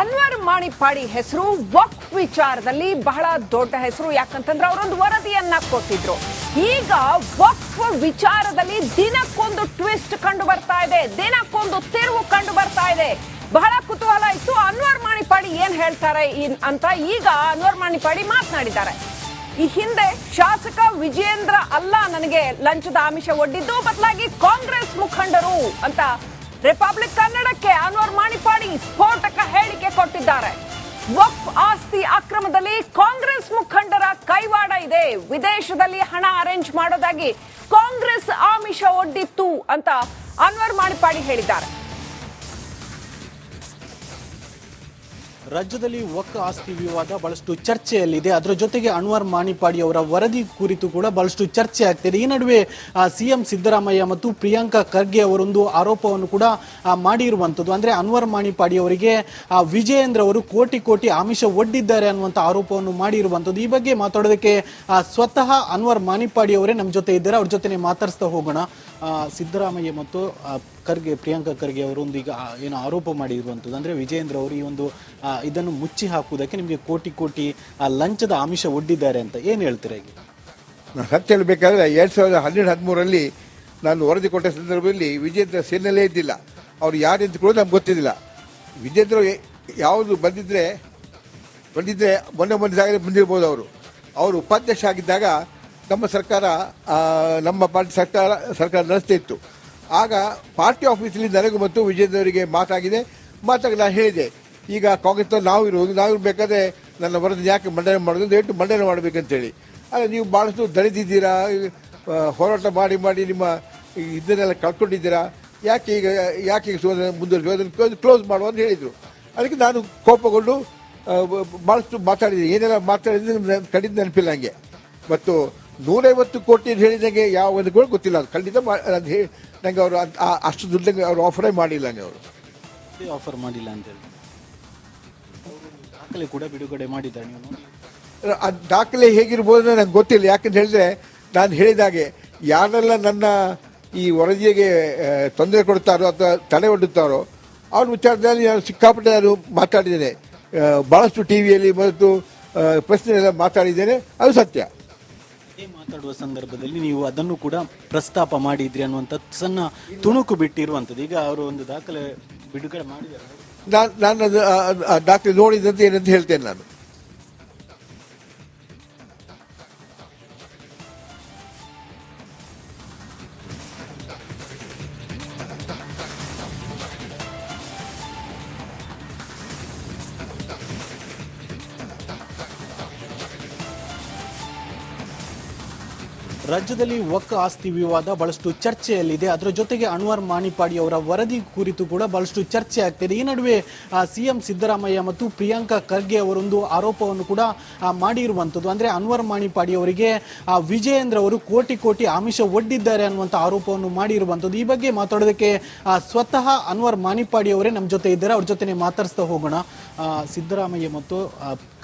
ಅನ್ವರ್ ಮಾಣಿಪಾಡಿ ಹೆಸರು ವಕ್ಫ್ ವಿಚಾರದಲ್ಲಿ ಬಹಳ ದೊಡ್ಡ ಹೆಸರು. ಯಾಕಂತಂದ್ರೆ ಅವರೊಂದು ವರದಿಯನ್ನ ಕೊಟ್ಟಿದ್ರು. ಈಗ ವಕ್ಫ್ ವಿಚಾರದಲ್ಲಿ ದಿನಕ್ಕೊಂದು ಟ್ವಿಸ್ಟ್ ಕಂಡು ಬರ್ತಾ ಇದೆ. ದಿನಕ್ಕೊಂದು ತಿರುವು ಕಂಡು ಬರ್ತಾ ಇದೆ. ಬಹಳ ಕುತೂಹಲ ಇತ್ತು. ಅನ್ವರ್ ಮಾಣಿಪಾಡಿ ಏನ್ ಹೇಳ್ತಾರೆ ಅಂತ ಈಗ ಅನ್ವರ್ ಮಾಣಿಪಾಡಿ ಮಾತನಾಡಿದ್ದಾರೆ. ಈ ಹಿಂದೆ ಶಾಸಕ ವಿಜಯೇಂದ್ರ ಅಲ್ಲ ನನಗೆ ಲಂಚದ ಆಮಿಷ ಒಡ್ಡಿದ್ದು. ಬದಲಾಗಿ ಕಾಂಗ್ರೆಸ್ ಮುಖಂಡರು ಅಂತ ರಿಪಬ್ಲಿಕ್ ಕನ್ನಡಕ್ಕೆ ಅನ್ವರ್ ಮಾಣಿಪಾಡಿ ಸ್ಫೋಟಕ ಹೇಳಿಕೆ ಕೊಟ್ಟಿದ್ದಾರೆ. ವಕ್ಫ್ ಆಸ್ತಿ ಅಕ್ರಮದಲ್ಲಿ ಕಾಂಗ್ರೆಸ್ ಮುಖಂಡರ ಕೈವಾಡ ಇದೆ. ವಿದೇಶದಲ್ಲಿ ಹಣ ಅರೇಂಜ್ ಮಾಡೋದಾಗಿ ಕಾಂಗ್ರೆಸ್ ಆಮಿಷ ಒಡ್ಡಿತ್ತು ಅಂತ ಅನ್ವರ್ ಮಾಣಿಪಾಡಿ ಹೇಳಿದ್ದಾರೆ. ರಾಜ್ಯದಲ್ಲಿ ಒಕ್ಕ ಆಸ್ತಿ ವಿವಾದ ಬಹಳಷ್ಟು ಚರ್ಚೆಯಲ್ಲಿದೆ. ಅದರ ಜೊತೆಗೆ ಅನ್ವರ್ ಮಾಣಿಪಾಡಿ ಅವರ ವರದಿ ಕುರಿತು ಕೂಡ ಬಹಳಷ್ಟು ಚರ್ಚೆ ಆಗ್ತಿದೆ. ಈ ನಡುವೆ ಸಿಎಂ ಸಿದ್ದರಾಮಯ್ಯ ಮತ್ತು ಪ್ರಿಯಾಂಕಾ ಖರ್ಗೆ ಅವರೊಂದು ಆರೋಪವನ್ನು ಕೂಡ ಮಾಡಿರುವಂಥದ್ದು. ಅಂದ್ರೆ ಅನ್ವರ್ ಮಾಣಿಪಾಡಿ ಅವರಿಗೆ ವಿಜಯೇಂದ್ರ ಅವರು ಕೋಟಿ ಕೋಟಿ ಆಮಿಷ ಒಡ್ಡಿದ್ದಾರೆ ಅನ್ನುವಂಥ ಆರೋಪವನ್ನು ಮಾಡಿರುವಂಥದ್ದು. ಈ ಬಗ್ಗೆ ಮಾತಾಡೋದಕ್ಕೆ ಸ್ವತಃ ಅನ್ವರ್ ಮಾಣಿಪಾಡಿ ಅವರೇ ನಮ್ಮ ಜೊತೆ ಇದ್ದಾರೆ. ಅವ್ರ ಜೊತೆ ಮಾತಾಡಿಸ್ತಾ ಹೋಗೋಣ. ಸಿದ್ದರಾಮಯ್ಯ ಮತ್ತು ಖರ್ಗೆ, ಪ್ರಿಯಾಂಕಾ ಖರ್ಗೆ ಅವರು ಒಂದು ಈಗ ಏನು ಆರೋಪ ಮಾಡಿರುವಂಥದ್ದು. ಅಂದರೆ ವಿಜಯೇಂದ್ರ ಅವರು ಈ ಒಂದು ಇದನ್ನು ಮುಚ್ಚಿ ಹಾಕುವುದಕ್ಕೆ ನಿಮಗೆ ಕೋಟಿ ಕೋಟಿ ಲಂಚದ ಆಮಿಷ ಒಡ್ಡಿದ್ದಾರೆ ಅಂತ. ಏನು ಹೇಳ್ತೀರಾ ಈಗ? ನಾನು ಸತ್ಯ ಹೇಳಬೇಕಾದ್ರೆ ಎರಡು ಸಾವಿರದ ಹನ್ನೆರಡು, ಹದಿಮೂರರಲ್ಲಿ ನಾನು ವರದಿ ಕೊಟ್ಟ ಸಂದರ್ಭದಲ್ಲಿ ವಿಜೇಂದ್ರ ಸೇನೆಯಲ್ಲೇ ಇದ್ದಿಲ್ಲ. ಅವ್ರು ಯಾರು ಅಂತ ಕೂಡ ನಮ್ಗೆ ಗೊತ್ತಿದ್ದಿಲ್ಲ. ವಿಜೇಂದ್ರ ಯಾವುದು ಬಂದಿದ್ದರೆ ಬಂದಿದ್ದರೆ ಮೊನ್ನೆ ಮೊನ್ನೆ ಬಂದಿರ್ಬೋದು ಅವರು. ಅವರು ಉಪಾಧ್ಯಕ್ಷ ಆಗಿದ್ದಾಗ ನಮ್ಮ ಸರ್ಕಾರ ನಮ್ಮ ಪಾರ್ಟಿ ಸರ್ಕಾರ ಸರ್ಕಾರ ನಡೆಸ್ತಾ ಇತ್ತು. ಆಗ ಪಾರ್ಟಿ ಆಫೀಸಲ್ಲಿ ನನಗೂ ಮತ್ತು ವಿಜಯದವರಿಗೆ ಮಾತಾಗಿದೆ. ಮಾತಾಗಿ ನಾನು ಹೇಳಿದೆ, ಈಗ ಕಾಂಗ್ರೆಸ್ ನಾವು ಇರುವುದು, ನಾವು ಇರಬೇಕಾದ್ರೆ ನನ್ನ ವರದಿ ಯಾಕೆ ಮಂಡನೆ ಮಾಡೋದು ದಯವಿಟ್ಟು ಮಂಡನೆ ಮಾಡಬೇಕಂತೇಳಿ. ಆದರೆ ನೀವು ಭಾಳಷ್ಟು ದಳಿದಿದ್ದೀರಾ ಹೋರಾಟ ಮಾಡಿ ಮಾಡಿ ನಿಮ್ಮ ಇದನ್ನೆಲ್ಲ ಕಳ್ಕೊಂಡಿದ್ದೀರಾ, ಯಾಕೆ ಈಗ, ಯಾಕೆ ಸೋದನೆ ಮುಂದುವರಿಸಿ ಅದನ್ನು ಕ್ಲೋಸ್ ಮಾಡುವ ಅಂತ ಹೇಳಿದರು. ಅದಕ್ಕೆ ನಾನು ಕೋಪಗೊಂಡು ಭಾಳಷ್ಟು ಮಾತಾಡಿದ್ದೀನಿ. ಏನೆಲ್ಲ ಮಾತಾಡಿದ್ರೆ ಕಡಿದ ನೆನಪಿಲ್ಲ ಹಂಗೆ. ಮತ್ತು ನೂರೈವತ್ತು ಕೋಟಿ ಅಂತ ಹೇಳಿದಂಗೆ ಯಾವ ಒಂದು ಕೂಡ ಗೊತ್ತಿಲ್ಲ. ಅದು ಖಂಡಿತ ಮಾ- ಅದು ಹೇಳಿ ನನಗೆ ಅವರು ಅಷ್ಟು ದುಡ್ಡಿಗೆ ಅವರು ಆಫರೇ ಮಾಡಿಲ್ಲ ನನಗೆ ಅವರು. ಆಫರ್ ಮಾಡಿಲ್ಲ ಅಂತ ಹೇಳಿ? ಅವರು ದಾಖಲೆ ಕೂಡ ಬಿಡುಗಡೆ ಮಾಡಿದ್ದಾರೆ ನೀವು ಅದು ದಾಖಲೆ ಹೇಗಿರ್ಬೋದು ಅಂತ ನಂಗೆ ಗೊತ್ತಿಲ್ಲ. ಯಾಕಂತ ಹೇಳಿದ್ರೆ ನಾನು ಹೇಳಿದಾಗೆ ಯಾರೆಲ್ಲ ನನ್ನ ಈ ವರದಿಗೆ ತೊಂದರೆ ಕೊಡ್ತಾರೋ ಅಥವಾ ತಡೆ ಒಡ್ಡುತ್ತಾರೋ ಅವ್ರ ವಿಚಾರದಲ್ಲಿ ನಾನು ಸಿಕ್ಕಾಪಟ್ಟೆ ನಾನು ಮಾತಾಡಿದ್ದೇನೆ. ಭಾಳಷ್ಟು ಟಿ ವಿಯಲ್ಲಿ ಮತ್ತು ಪ್ರಶ್ನೆ ಪ್ರಶ್ನೆಯೆಲ್ಲ ಮಾತಾಡಿದ್ದೇನೆ. ಅದು ಸತ್ಯ. ಮಾತಾಡುವ ಸಂದರ್ಭದಲ್ಲಿ ನೀವು ಅದನ್ನು ಕೂಡ ಪ್ರಸ್ತಾಪ ಮಾಡಿದ್ರಿ ಅನ್ನುವಂಥ ಸಣ್ಣ ತುಣುಕು ಬಿಟ್ಟಿರುವಂಥದ್ದು. ಈಗ ಅವರು ಒಂದು ದಾಖಲೆ ಬಿಡುಗಡೆ ಮಾಡಿದ್ದಾರೆ. ನಾನು ನಾನು ಡಾಕ್ಟರ್ ನೋಡಿದಂತೆ ಏನಂತ ಹೇಳ್ತೇನೆ ನಾನು. ರಾಜ್ಯದಲ್ಲಿ ಒಕ್ಕ ಆಸ್ತಿ ವಿವಾದ ಬಹಳಷ್ಟು ಚರ್ಚೆಯಲ್ಲಿದೆ. ಅದರ ಜೊತೆಗೆ ಅನ್ವರ್ ಮಾಣಿಪಾಡಿ ಅವರ ವರದಿ ಕುರಿತು ಕೂಡ ಬಹಳಷ್ಟು ಚರ್ಚೆ ಆಗ್ತಿದೆ. ಈ ನಡುವೆ ಸಿಎಂ ಸಿದ್ದರಾಮಯ್ಯ ಮತ್ತು ಪ್ರಿಯಾಂಕಾ ಖರ್ಗೆ ಅವರೊಂದು ಆರೋಪವನ್ನು ಕೂಡ ಮಾಡಿರುವಂಥದ್ದು. ಅಂದರೆ ಅನ್ವರ್ ಮಾಣಿಪಾಡಿ ಅವರಿಗೆ ವಿಜಯೇಂದ್ರ ಅವರು ಕೋಟಿ ಕೋಟಿ ಆಮಿಷ ಒಡ್ಡಿದ್ದಾರೆ ಅನ್ನುವಂಥ ಆರೋಪವನ್ನು ಮಾಡಿರುವಂಥದ್ದು. ಈ ಬಗ್ಗೆ ಮಾತಾಡೋದಕ್ಕೆ ಸ್ವತಃ ಅನ್ವರ್ ಮಾಣಿಪಾಡಿ ಅವರೇ ನಮ್ಮ ಜೊತೆ ಇದ್ದಾರೆ. ಅವ್ರ ಜೊತೆ ಮಾತಾಡಿಸ್ತಾ ಹೋಗೋಣ. ಸಿದ್ದರಾಮಯ್ಯ ಮತ್ತು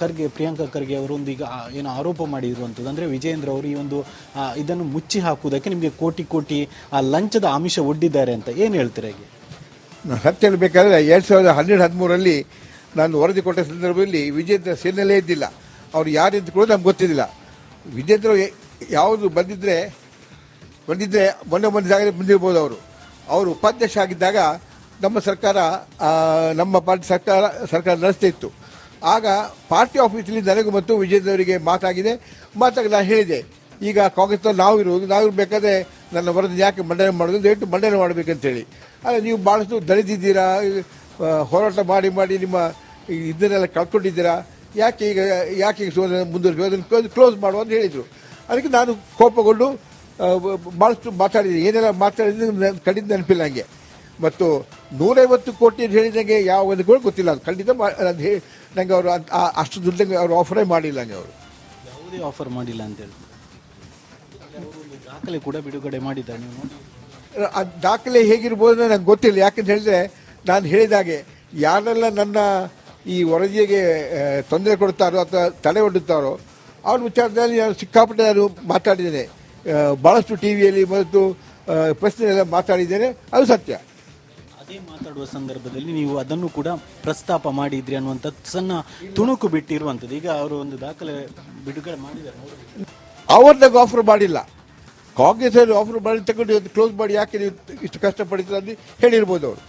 ಖರ್ಗೆ, ಪ್ರಿಯಾಂಕಾ ಖರ್ಗೆ ಅವರೊಂದು ಈಗ ಏನು ಆರೋಪ ಮಾಡಿರುವಂಥದ್ದು. ಅಂದರೆ ವಿಜಯೇಂದ್ರ ಅವರು ಈ ಒಂದು ಇದನ್ನು ಮುಚ್ಚಿ ಹಾಕುವುದಕ್ಕೆ ನಿಮಗೆ ಕೋಟಿ ಕೋಟಿ ಆ, ಲಂಚದ ಆಮಿಷ ಒಡ್ಡಿದ್ದಾರೆ ಅಂತ ಏನು ಹೇಳ್ತೀರಾ ಈಗ ನಾನು ಸತ್ಯ ಹೇಳಬೇಕಾದ್ರೆ ಎರಡು ಸಾವಿರದ ಹನ್ನೆರಡು ಹದಿಮೂರರಲ್ಲಿ ನಾನು ವರದಿ ಕೊಟ್ಟ ಸಂದರ್ಭದಲ್ಲಿ ವಿಜೇಂದ್ರ ಸೇನೆಯಲ್ಲೇ ಇದ್ದಿಲ್ಲ. ಅವ್ರು ಯಾರು ಅಂತ ಕೂಡ ನಮ್ಗೆ ಗೊತ್ತಿದ್ದಿಲ್ಲ. ವಿಜೇಂದ್ರ ಯಾವುದು ಬಂದಿದ್ದರೆ ಬಂದಿದ್ದರೆ ಮೊನ್ನೆ ಮೊನ್ನೆ ಜಾಗದಲ್ಲಿ ಬಂದಿರ್ಬೋದು ಅವರು. ಅವರು ಉಪಾಧ್ಯಕ್ಷ ಆಗಿದ್ದಾಗ ನಮ್ಮ ಸರ್ಕಾರ ನಮ್ಮ ಪಾರ್ಟಿ ಸರ್ಕಾರ ಸರ್ಕಾರ ನಡೆಸ್ತಾ ಇತ್ತು. ಆಗ ಪಾರ್ಟಿ ಆಫೀಸಲ್ಲಿ ನನಗೂ ಮತ್ತು ವಿಜೇಂದ್ರ ಅವರಿಗೆ ಮಾತಾಗಿದೆ. ಮಾತಾಗಿ ನಾನು ಹೇಳಿದೆ ಈಗ ಕಾಂಗ್ರೆಸ್ ನಾವು ಇರುವುದು, ನಾವು ಇರಬೇಕಾದ್ರೆ ನನ್ನ ವರದಿ ಯಾಕೆ ಮಂಡನೆ ಮಾಡೋದು ದಯವಿಟ್ಟು ಮಂಡನೆ ಮಾಡಬೇಕಂತೇಳಿ. ಆದರೆ ನೀವು ಭಾಳಷ್ಟು ದಲಿತಿದ್ದೀರಾ ಹೋರಾಟ ಮಾಡಿ ಮಾಡಿ ನಿಮ್ಮ ಇದನ್ನೆಲ್ಲ ಕಳ್ಕೊಂಡಿದ್ದೀರಾ, ಯಾಕೆ ಈಗ ಯಾಕೆ ಈಗ ಸೋದನೆ ಮುಂದುವರಿಸಿ ಅದನ್ನು ಕ್ಲೋಸ್ ಮಾಡುವ ಅಂತ ಹೇಳಿದರು. ಅದಕ್ಕೆ ನಾನು ಕೋಪಗೊಂಡು ಭಾಳಷ್ಟು ಮಾತಾಡಿದೆ ಏನೆಲ್ಲ ಮಾತಾಡಿದ್ರೆ ನನ್ಗೆ ಖಂಡಿತ ನೆನಪಿಲ್ಲ ಹಂಗೆ ಮತ್ತು ನೂರೈವತ್ತು ಕೋಟಿ ಅಂತ ಹೇಳಿದಂಗೆ ಯಾವ ಕೂಡ ಗೊತ್ತಿಲ್ಲ. ಅದು ಖಂಡಿತ ಅದು ಹೇ ನನಗೆ ಅವರು ಅಷ್ಟು ದುಡ್ಡಂಗೆ ಅವರು ಆಫರೇ ಮಾಡಿಲ್ಲ ಹಂಗೆ ಅವರು. ಯಾವುದೇ ಆಫರ್ ಮಾಡಿಲ್ಲ ಅಂತ ಹೇಳಿ ಅವರು ಒಂದು ದಾಖಲೆ ಕೂಡ ಬಿಡುಗಡೆ ಮಾಡಿದ್ದಾರೆ ನೀವು ನೋಡಿ. ಆ ದಾಖಲೆ ಹೇಗಿರ್ಬೋದು ಅಂತ ನಂಗೆ ಗೊತ್ತಿಲ್ಲ. ಯಾಕಂತ ಹೇಳಿದ್ರೆ ನಾನು ಹೇಳಿದಾಗೆ ಯಾರೆಲ್ಲ ನನ್ನ ಈ ವರದಿಗೆ ತೊಂದರೆ ಕೊಡುತ್ತಾರೋ ಅಥವಾ ತಡೆ ಒಡ್ಡುತ್ತಾರೋ ಅವ್ರ ವಿಚಾರದಲ್ಲಿ ನಾನು ಸಿಕ್ಕಾಪಟ್ಟೆ ನಾನು ಮಾತಾಡಿದ್ದೇನೆ. ಭಾಳಷ್ಟು ಬಹಳಷ್ಟು ಟಿ ವಿಯಲ್ಲಿ ಮತ್ತು ಪ್ರಶ್ನೆಯೆಲ್ಲ ಮಾತಾಡಿದ್ದೇನೆ. ಅದು ಸತ್ಯ. ಅದೇ ಮಾತಾಡುವ ಸಂದರ್ಭದಲ್ಲಿ ನೀವು ಅದನ್ನು ಕೂಡ ಪ್ರಸ್ತಾಪ ಮಾಡಿದ್ರಿ ಅನ್ನುವಂಥದ್ದು ಸಣ್ಣ ತುಣುಕು ಬಿಟ್ಟಿರುವಂಥದ್ದು. ಈಗ ಅವರು ಒಂದು ದಾಖಲೆ ಬಿಡುಗಡೆ ಮಾಡಿದ್ದಾರೆ ಅವ್ರನ್ನ ಆಫರ್ ಮಾಡಿಲ್ಲ. ಕಾಂಗ್ರೆಸ್ ಅವರು ಆಫರ್ ಮಾಡಿ ತಗೊಂಡು ಕ್ಲೋಸ್ ಮಾಡಿ ಯಾಕೆ ನೀವು ಇಷ್ಟು ಕಷ್ಟಪಡಿದ್ರೆ ಅಲ್ಲಿ ಹೇಳಿರ್ಬೋದು ಅವರು.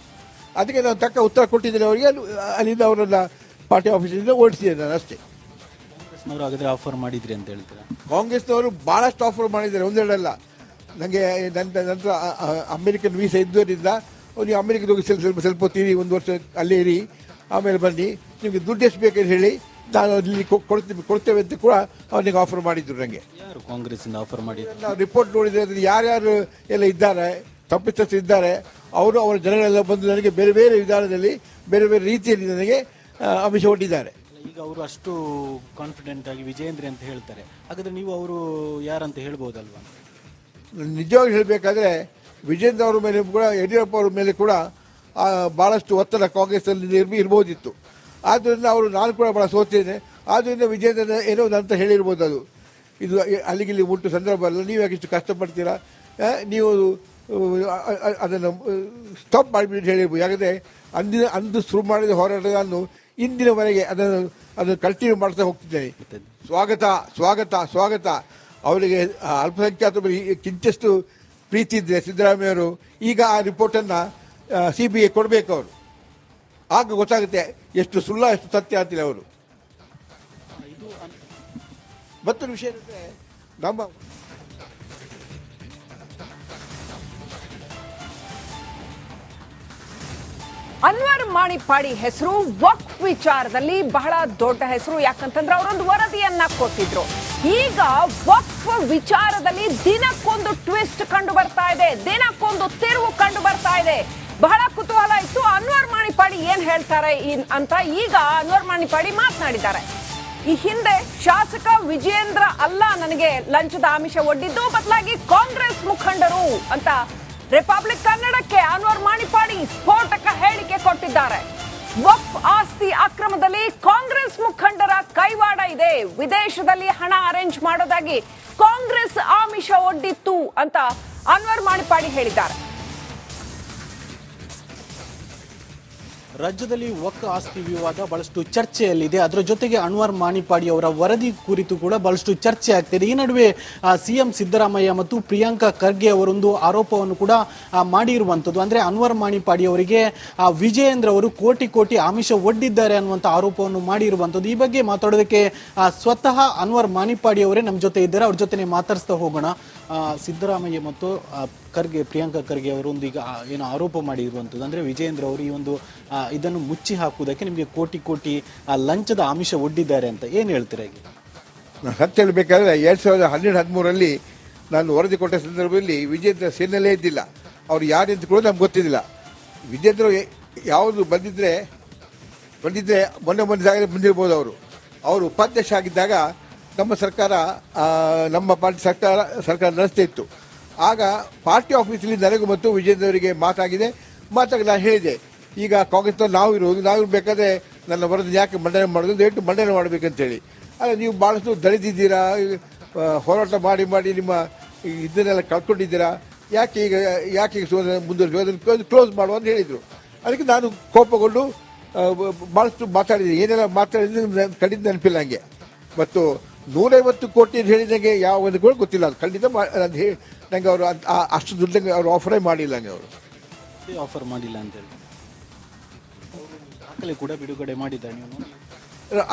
ಅದಕ್ಕೆ ನಾನು ತಕ್ಕ ಉತ್ತರ ಕೊಟ್ಟಿದ್ದೇನೆ ಅವರಿಗೆ. ಅಲ್ಲಿ- ಅಲ್ಲಿಂದ ಅವರನ್ನ ಪಾರ್ಟಿ ಆಫೀಸಿಂದ ಓಡಿಸಿದ್ದೇನೆ ನಾನು ಅಷ್ಟೇ. ಕಾಂಗ್ರೆಸ್ನವರು ಹಾಗಾದ್ರೆ ಆಫರ್ ಮಾಡಿದ್ರಿ ಅಂತ ಹೇಳ್ತೀರಾ? ಕಾಂಗ್ರೆಸ್ನವರು ಭಾಳಷ್ಟು ಆಫರ್ ಮಾಡಿದ್ದಾರೆ ಒಂದೆರಡಲ್ಲ. ನನಗೆ ನನ್ನ ನಂತರ ಅಮೆರಿಕನ್ ವೀಸಾ ಇದ್ದವರಿಂದ ನೀವು ಅಮೆರಿಕದ ಹೋಗಿ ಸ್ವಲ್ಪ ಸ್ವಲ್ಪ ಸ್ವಲ್ಪ ಹೊತ್ತು ಇರಿ ಒಂದು ವರ್ಷ ಅಲ್ಲೇ ಇರಿ ಆಮೇಲೆ ಬನ್ನಿ. ನಿಮಗೆ ದುಡ್ಡು ಎಷ್ಟು ಬೇಕಂತ ಹೇಳಿ ನಾನು ಅಲ್ಲಿ ಕೊ- ಕೊಡ್ತೀವಿ ಕೊಡ್ತೇವೆ ಅಂತ ಕೂಡ ಅವನಿಗೆ ಆಫರ್ ಮಾಡಿದ್ರು ನನಗೆ ಯಾರು ಕಾಂಗ್ರೆಸ್ಸಿಂದ ಆಫರ್ ಮಾಡಿದ್ರು ನಾವು ರಿಪೋರ್ಟ್ ನೋಡಿದ್ರೆ ಅದ್ರಲ್ಲಿ ಯಾರ್ಯಾರು ಎಲ್ಲ ಇದ್ದಾರೆ ತಪ್ಪಿತಸ್ಥರು ಇದ್ದಾರೆ ಅವರು ಅವರ ಜನಗಳೆಲ್ಲ ಬಂದು ನನಗೆ ಬೇರೆ ಬೇರೆ ವಿಧಾನದಲ್ಲಿ ಬೇರೆ ಬೇರೆ ರೀತಿಯಲ್ಲಿ ನನಗೆ ಆ, ಆಮಿಷ ಒಡ್ಡಿದ್ದಾರೆ ಈಗ ಅವರು ಅಷ್ಟು ಕಾನ್ಫಿಡೆಂಟ್ ಆಗಿ ವಿಜಯೇಂದ್ರಿ ಅಂತ ಹೇಳ್ತಾರೆ. ಹಾಗಾದ್ರೆ ನೀವು ಅವರು ಯಾರಂತ ಹೇಳ್ಬೋದಲ್ವಾ? ನಿಜವಾಗಿ ಹೇಳಬೇಕಾದ್ರೆ ವಿಜೇಂದ್ರ ಅವರ ಮೇಲೆ ಕೂಡ ಯಡಿಯೂರಪ್ಪ ಅವರ ಮೇಲೆ ಕೂಡ ಆ, ಬಹಳಷ್ಟು ಒತ್ತಡ ಕಾಂಗ್ರೆಸ್ನಲ್ಲಿ ಅಲ್ಲಿ ಇರ್ಬೋದಿತ್ತು. ಆದ್ದರಿಂದ ಅವರು ನಾನು ಕೂಡ ಬಹಳ ಸೋತೇನೆ ಆದ್ದರಿಂದ ವಿಜೇತನ ಏನೋ ಅಂತ ಹೇಳಿರ್ಬೋದು ಅದು. ಇದು ಅಲ್ಲಿಗೆ ಇಲ್ಲಿ ಮುಟ್ಟು ಸಂದರ್ಭ ಅಲ್ಲ, ನೀವು ಯಾಕೆ ಇಷ್ಟು ಕಷ್ಟಪಡ್ತೀರಾ? ನೀವು ಅದನ್ನು ಸ್ಟಾಪ್ ಮಾಡಿಬಿಟ್ಟು ಹೇಳಿರ್ಬೋದು. ಯಾಕಂದರೆ ಅಂದಿನ, ಅಂದು ಶುರು ಮಾಡಿದ ಹೋರಾಟಗಳನ್ನು ಇಂದಿನವರೆಗೆ ಅದನ್ನು ಅದನ್ನು ಕಂಟಿನ್ಯೂ ಮಾಡ್ತಾ ಹೋಗ್ತಿದ್ದೇನೆ. ಸ್ವಾಗತ ಸ್ವಾಗತ ಸ್ವಾಗತ. ಅವರಿಗೆ ಅಲ್ಪಸಂಖ್ಯಾತ ಕಿಂಚಷ್ಟು ಪ್ರೀತಿ ಇದ್ದರೆ ಸಿದ್ದರಾಮಯ್ಯವರು. ಈಗ ಆ ರಿಪೋರ್ಟನ್ನು ಸಿ ಬಿ ಐ ಕೊಡಬೇಕು ಅವರು. ಆಗ ಗೊತ್ತಾಗುತ್ತೆ ಎಷ್ಟು ಸುಳ್ಳ, ಎಷ್ಟು ಸತ್ಯ ಅಂತಿಲ್ಲ ಅವರು ಮತ್ತೊಂದು ವಿಷಯ ನಮ್ಮ ಅನ್ವರ್ ಮಾಣಿಪಾಡಿ ಹೆಸರು ವಕ್ಫ್ ವಿಚಾರದಲ್ಲಿ ಬಹಳ ದೊಡ್ಡ ಹೆಸರು. ಯಾಕಂತಂದ್ರೆ ಅವರೊಂದು ವರದಿಯನ್ನ ಕೊಟ್ಟಿದ್ರು. ಈಗ ವಕ್ಫ್ ವಿಚಾರದಲ್ಲಿ ದಿನಕ್ಕೊಂದು ಟ್ವಿಸ್ಟ್ ಕಂಡು ಬರ್ತಾ ಇದೆ, ದಿನಕ್ಕೊಂದು ತಿರುವು ಕಂಡು ಬರ್ತಾ ಇದೆ. ಬಹಳ ಕುತೂಹಲ ಇತ್ತು. ಅನ್ವರ್ ಮಾಣಿಪಾಡಿ ಏನ್ ಹೇಳ್ತಾರೆ ಅಂತ ಈಗ ಅನ್ವರ್ ಮಾಣಿಪಾಡಿ ಮಾತನಾಡಿದ್ದಾರೆ. ಈ ಹಿಂದೆ ಶಾಸಕ ವಿಜೇಂದ್ರ ಅಲ್ಲ ನನಗೆ ಲಂಚದ ಆಮಿಷ ಒಡ್ಡಿದ್ದು, ಬದಲಾಗಿ ಕಾಂಗ್ರೆಸ್ ಮುಖಂಡರು ಅಂತ ರಿಪಬ್ಲಿಕ್ ಕನ್ನಡಕ್ಕೆ ಅನ್ವರ್ ಮಾಣಿಪಾಡಿ ಸ್ಫೋಟಕ ಹೇಳಿಕೆ ಕೊಟ್ಟಿದ್ದಾರೆ. ವಕ್ಫ್ ಆಸ್ತಿ ಅಕ್ರಮದಲ್ಲಿ ಕಾಂಗ್ರೆಸ್ ಮುಖಂಡರ ಕೈವಾಡ ಇದೆ. ವಿದೇಶದಲ್ಲಿ ಹಣ ಅರೇಂಜ್ ಮಾಡೋದಾಗಿ ಕಾಂಗ್ರೆಸ್ ಆಮಿಷ ಒಡ್ಡಿತ್ತು ಅಂತ ಅನ್ವರ್ ಮಾಣಿಪಾಡಿ ಹೇಳಿದ್ದಾರೆ. ರಾಜ್ಯದಲ್ಲಿ ಒಕ್ಕ ಆಸ್ತಿ ವಿವಾದ ಬಹಳಷ್ಟು ಚರ್ಚೆಯಲ್ಲಿದೆ. ಅದರ ಜೊತೆಗೆ ಅನ್ವರ್ ಮಾಣಿಪಾಡಿ ಅವರ ವರದಿ ಕುರಿತು ಕೂಡ ಬಹಳಷ್ಟು ಚರ್ಚೆ ಆಗ್ತಿದೆ. ಈ ನಡುವೆ ಸಿಎಂ ಸಿದ್ದರಾಮಯ್ಯ ಮತ್ತು ಪ್ರಿಯಾಂಕಾ ಖರ್ಗೆ ಅವರೊಂದು ಆರೋಪವನ್ನು ಕೂಡ ಮಾಡಿರುವಂಥದ್ದು. ಅಂದರೆ ಅನ್ವರ್ ಮಾಣಿಪಾಡಿ ಅವರಿಗೆ ವಿಜಯೇಂದ್ರ ಅವರು ಕೋಟಿ ಕೋಟಿ ಆಮಿಷ ಒಡ್ಡಿದ್ದಾರೆ ಅನ್ನುವಂಥ ಆರೋಪವನ್ನು ಮಾಡಿರುವಂಥದ್ದು. ಈ ಬಗ್ಗೆ ಮಾತಾಡೋದಕ್ಕೆ ಸ್ವತಃ ಅನ್ವರ್ ಮಾಣಿಪಾಡಿ ಅವರೇ ನಮ್ಮ ಜೊತೆ ಇದ್ದಾರೆ. ಅವ್ರ ಜೊತೆ ಮಾತಾಡಿಸ್ತಾ ಹೋಗೋಣ. ಸಿದ್ದರಾಮಯ್ಯ ಮತ್ತು ಖರ್ಗೆ, ಪ್ರಿಯಾಂಕಾ ಖರ್ಗೆ ಅವರು ಒಂದು ಈಗ ಏನು ಆರೋಪ ಮಾಡಿರುವಂಥದ್ದು. ಅಂದರೆ ವಿಜಯೇಂದ್ರ ಅವರು ಈ ಒಂದು ಇದನ್ನು ಮುಚ್ಚಿ ಹಾಕುವುದಕ್ಕೆ ನಿಮಗೆ ಕೋಟಿ ಕೋಟಿ ಲಂಚದ ಆಮಿಷ ಒಡ್ಡಿದ್ದಾರೆ ಅಂತ. ಏನು ಹೇಳ್ತೀರಾ ಈಗ? ನಾನು ಸತ್ಯ ಹೇಳಬೇಕಾದ್ರೆ ಎರಡು ಸಾವಿರದ ಹನ್ನೆರಡು, ಹದಿಮೂರರಲ್ಲಿ ನಾನು ವರದಿ ಕೊಟ್ಟ ಸಂದರ್ಭದಲ್ಲಿ ವಿಜೇಂದ್ರ ಸೇನೆಯಲ್ಲೇ ಇದ್ದಿಲ್ಲ. ಅವ್ರು ಯಾರು ಅಂತ ಕೂಡ ನಮ್ಗೆ ಗೊತ್ತಿದ್ದಿಲ್ಲ. ವಿಜೇಂದ್ರ ಯಾವುದು ಬಂದಿದ್ದರೆ ಬಂದಿದ್ದರೆ ಮೊನ್ನೆ ಮೊನ್ನೆ ಬಂದಿರ್ಬೋದು ಅವರು. ಅವರು ಉಪಾಧ್ಯಕ್ಷ ಆಗಿದ್ದಾಗ ನಮ್ಮ ಸರ್ಕಾರ ನಮ್ಮ ಪಾರ್ಟಿ ಸರ್ಕಾರ ಸರ್ಕಾರ ನಡೆಸ್ತಾ ಇತ್ತು. ಆಗ ಪಾರ್ಟಿ ಆಫೀಸಲ್ಲಿ ನನಗೂ ಮತ್ತು ವಿಜಯದವರಿಗೆ ಮಾತಾಗಿದೆ. ಮಾತಾಗಿ ನಾನು ಹೇಳಿದೆ, ಈಗ ಕಾಂಗ್ರೆಸ್ನ ನಾವು ಇರೋದು, ನಾವು ಇರಬೇಕಾದ್ರೆ ನನ್ನ ವರದಿ ಯಾಕೆ ಮಂಡನೆ ಮಾಡೋದು ದಯವಿಟ್ಟು ಮಂಡನೆ ಮಾಡಬೇಕಂತೇಳಿ. ಆದರೆ ನೀವು ಭಾಳಷ್ಟು ದಳಿದಿದ್ದೀರಾ ಹೋರಾಟ ಮಾಡಿ ಮಾಡಿ ನಿಮ್ಮ ಇದನ್ನೆಲ್ಲ ಕಳ್ಕೊಂಡಿದ್ದೀರಾ, ಯಾಕೆ ಈಗ, ಯಾಕೆ ಮುಂದುವರಿಸಿ, ಅದನ್ನು ಕ್ಲೋಸ್ ಮಾಡುವ ಅಂತ ಹೇಳಿದರು. ಅದಕ್ಕೆ ನಾನು ಕೋಪಗೊಂಡು ಭಾಳಷ್ಟು ಮಾತಾಡಿದ್ದೀನಿ. ಏನೆಲ್ಲ ಮಾತಾಡಿದ್ರೆ ಕಡಿಮೆ ನೆನಪಿಲ್ಲ ಹಂಗೆ ಮತ್ತು ನೂರೈವತ್ತು ಕೋಟಿ ಅಂತ ಹೇಳಿದಂಗೆ ಯಾವ ಒಂದು ಗೊತ್ತಿಲ್ಲ. ಅದು ಖಂಡಿತ ಅದು ಹೇಳಿ ನನಗೆ ಅವರು ಅಷ್ಟು ದುಡ್ಡು ಅವರು ಆಫರೇ ಮಾಡಿಲ್ಲ ನನಗೆ ಅವರು. ಆಫರ್ ಮಾಡಿಲ್ಲ ಅಂತೇಳಿ ದಾಖಲೆ ಕೂಡ ಬಿಡುಗಡೆ ಮಾಡಿದ್ದಾರೆ ನೀವು